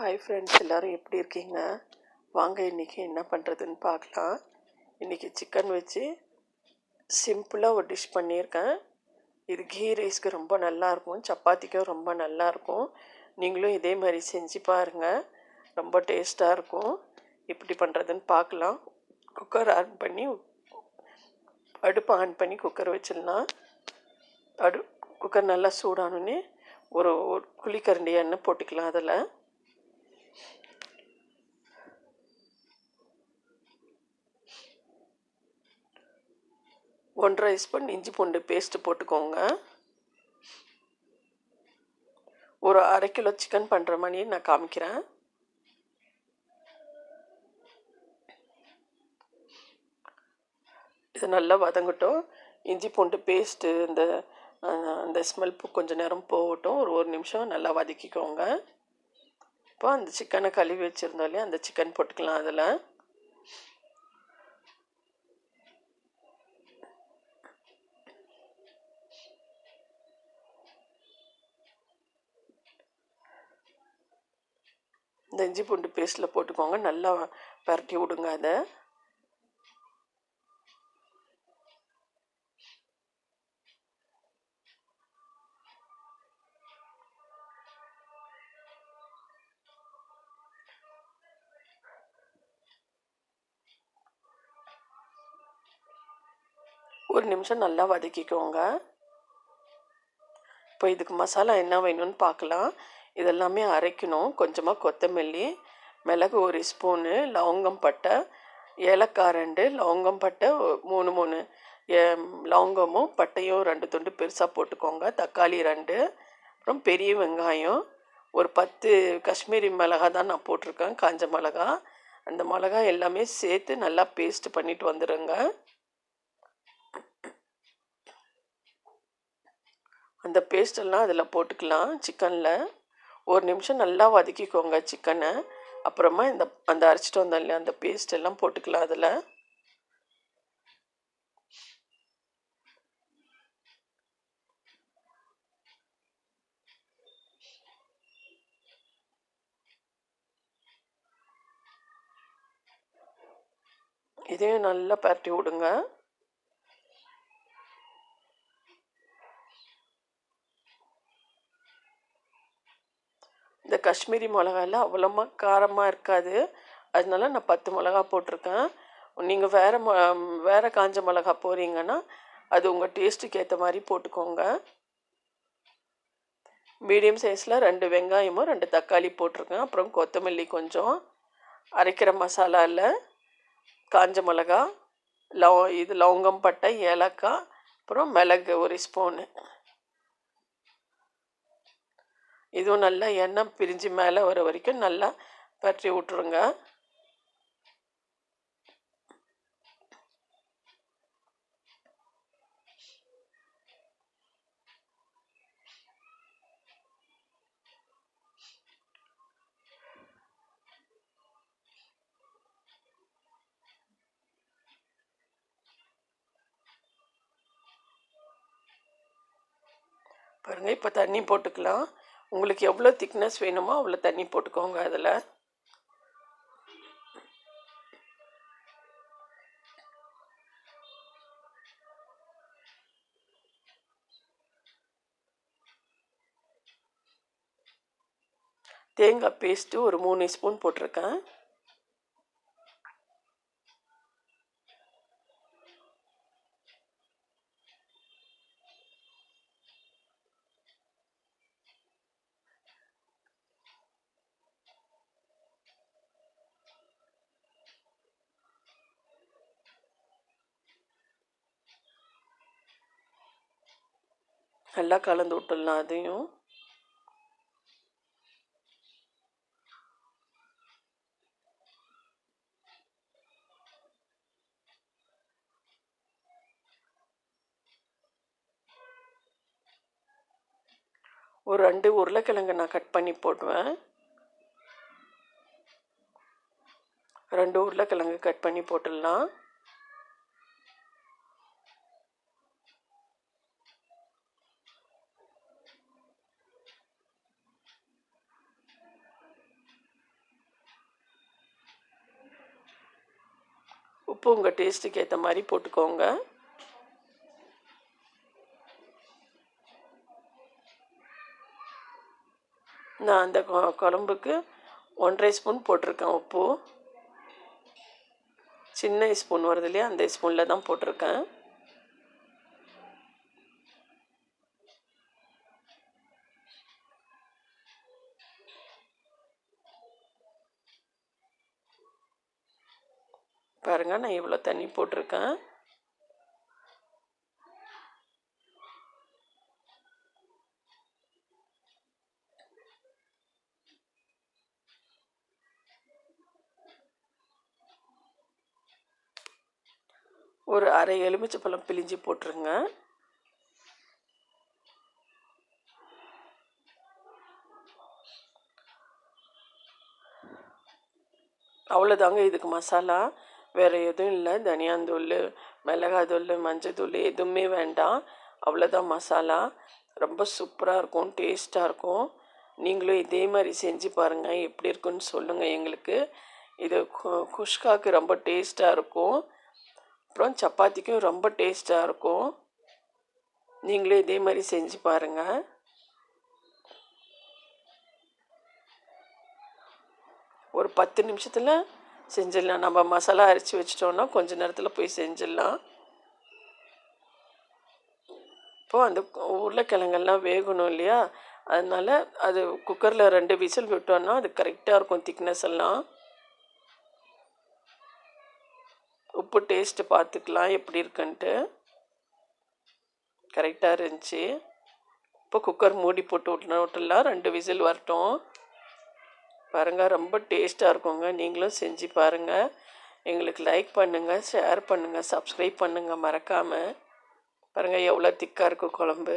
Hi friends எல்லோரும் எப்படி இருக்கீங்க? வாங்க இன்றைக்கி என்ன பண்ணுறதுன்னு பார்க்கலாம். இன்றைக்கி சிக்கன் வச்சு சிம்பிளாக ஒரு டிஷ் பண்ணியிருக்கேன். இது கீ ரைஸ்க்கு ரொம்ப நல்லாயிருக்கும் சப்பாத்திக்கும் ரொம்ப நல்லாயிருக்கும் நீங்களும் இதே மாதிரி செஞ்சு பாருங்கள் ரொம்ப டேஸ்ட்டாக இருக்கும். எப்படி பண்ணுறதுன்னு பார்க்கலாம். குக்கர் ஆன் பண்ணி அடுப்பு ஆன் பண்ணி குக்கர் வச்சிடலாம். அடு குக்கர் நல்லா சூடானோடனே ஒரு ஒரு குழிக்கரண்டி எண்ணெய் போட்டுக்கலாம் அதில். ஒன்றரை ஸ்பூன் இஞ்சி பூண்டு பேஸ்ட்டு போட்டுக்கோங்க. ஒரு அரை கிலோ சிக்கன் பண்ணுற மாதிரி நான் காமிக்கிறேன். இது நல்லா வதங்கட்டும். இஞ்சி பூண்டு பேஸ்ட்டு இந்த அந்த ஸ்மெல் கொஞ்சம் நேரம் போகட்டும். ஒரு ஒரு நிமிஷம் நல்லா வதக்கிக்கோங்க. இப்போ அந்த சிக்கனை கழுவி வச்சுருந்தோம் இல்லையா அந்த சிக்கன் போட்டுக்கலாம் அதில். இந்த இஞ்சி பூண்டு பேஸ்ட்டில் போட்டுக்கோங்க. நல்லா பரட்டி விடுங்க அதை. ஒரு நிமிஷம் நல்லா வதக்கிக்கோங்க. இப்போ இதுக்கு மசாலா என்ன வேணும்னு பார்க்கலாம் இதெல்லாமே அரைக்கணும். கொஞ்சமாக கொத்தமல்லி மிளகு ஒரு ஸ்பூனு லவங்கம் பட்டை ஏலக்காய் ரெண்டு லவங்கம் பட்டை மூணு மூணு. லவங்கமும் பட்டையும் ரெண்டு துண்டு பெருசாக போட்டுக்கோங்க. தக்காளி ரெண்டு. அப்புறம் பெரிய வெங்காயம். ஒரு பத்து காஷ்மீரி மிளகா தான் நான் போட்டிருக்கேன். காஞ்ச மிளகா. அந்த மிளகா எல்லாமே சேர்த்து நல்லா பேஸ்ட் பண்ணிட்டு வந்துடுங்க அந்த பேஸ்டெல்லாம் அதில் போட்டுக்கலாம். சிக்கனில். ஒரு நிமிஷம் நல்லா வதக்கிக்கோங்க சிக்கனை அப்புறமா இந்த அந்த அரைச்சிட்டு வந்தோம் இல்லையா அந்த பேஸ்ட் எல்லாம் போட்டுக்கலாம் அதில். இதையும் நல்லா பரட்டி விடுங்க இந்த காஷ்மீரி மிளகாலாம் அவ்வளோமா காரமாக இருக்காது. அதனால நான் பத்து மிளகா போட்டிருக்கேன். நீங்கள் வேறு மொ வேறு காஞ்ச மிளகா போகிறீங்கன்னா அது உங்கள் டேஸ்ட்டுக்கு ஏற்ற மாதிரி போட்டுக்கோங்க. மீடியம் சைஸில் ரெண்டு வெங்காயமும் ரெண்டு தக்காளி போட்டிருக்கேன். அப்புறம் கொத்தமல்லி கொஞ்சம். அரைக்கிற மசாலாவில் காஞ்ச மிளகா லவ இது லவங்கம் பட்டை ஏலக்காய் அப்புறம் மிளகு ஒரு ஸ்பூனு. இதுவும் நல்லா எண்ணெய் பிரிஞ்சு மேலே வர வரைக்கும் நல்லா பற்றி விட்ருங்க பாருங்கள் இப்போ தண்ணி போட்டுக்கலாம். உங்களுக்கு எவ்வளோ திக்னஸ் வேணுமோ அவ்வளோ தண்ணி போட்டுக்கோங்க அதில். தேங்காய் பேஸ்ட்டு ஒரு மூணு ஸ்பூன் போட்டிருக்கேன். நல்லா கலந்து விட்டுடலாம் அதையும். ஒரு ரெண்டு உருளைக்கிழங்கு நான் கட் பண்ணி போடுவேன். ரெண்டு உருளைக்கிழங்கு கட் பண்ணி போட்டுடலாம். உப்பு உங்கள் டேஸ்ட்டுக்கு ஏற்ற மாதிரி போட்டுக்கோங்க. நான் அந்த கொ- குழம்புக்கு ஒன்றரை ஸ்பூன் போட்டிருக்கேன் உப்பு. சின்ன ஸ்பூன் வருது இல்லையா அந்த ஸ்பூனில் தான் போட்டிருக்கேன். பாருங்க நான் இவ்வளோ தண்ணி போட்டிருக்கேன். ஒரு அரை எலுமிச்சைப்பழம் பிழிஞ்சு போட்டுருங்க. அவ்வளோதாங்க இதுக்கு மசாலா. வேறு எதுவும் இல்லை. தனியாந்தூள் மிளகாத்தூள் மஞ்சத்தூள் எதுவுமே வேண்டாம். அவ்வளோதான் மசாலா. ரொம்ப சூப்பராக இருக்கும் டேஸ்ட்டாக இருக்கும். நீங்களும் இதே மாதிரி செஞ்சு பாருங்கள் எப்படி இருக்குன்னு சொல்லுங்கள் எங்களுக்கு. இது கு- குஷ்காவுக்கு ரொம்ப டேஸ்ட்டாக இருக்கும். அப்புறம் சப்பாத்திக்கும் ரொம்ப டேஸ்ட்டாக இருக்கும். நீங்களும் இதே மாதிரி செஞ்சு பாருங்கள் ஒரு பத்து நிமிஷத்தில் செஞ்சிடலாம். நம்ம மசாலா அரைச்சி வச்சிட்டோம்னா கொஞ்ச நேரத்தில் போய் செஞ்சிடலாம். இப்போது அந்த உருளைக்கிழங்கெல்லாம் வேகணும் இல்லையா? அதனால் அது குக்கரில் ரெண்டு விசில் விட்டோன்னா அது கரெக்டாக இருக்கும் திக்னஸ் எல்லாம். உப்பு டேஸ்ட்டு பார்த்துக்கலாம் எப்படி இருக்குன்ட்டு. கரெக்டாக இருந்துச்சு. இப்போ குக்கர் மூடி போட்டு விட்டுலாம் ரெண்டு விசில் வரட்டும். பாருங்கள் ரொம்ப டேஸ்ட்டாக இருக்குங்க. நீங்களும் செஞ்சு பாருங்கள் எங்களுக்கு லைக் பண்ணுங்கள் ஷேர் பண்ணுங்கள் சப்ஸ்கிரைப் பண்ணுங்கள் மறக்காமல் பாருங்கள் எவ்வளோ திக்காக இருக்கும் குழம்பு.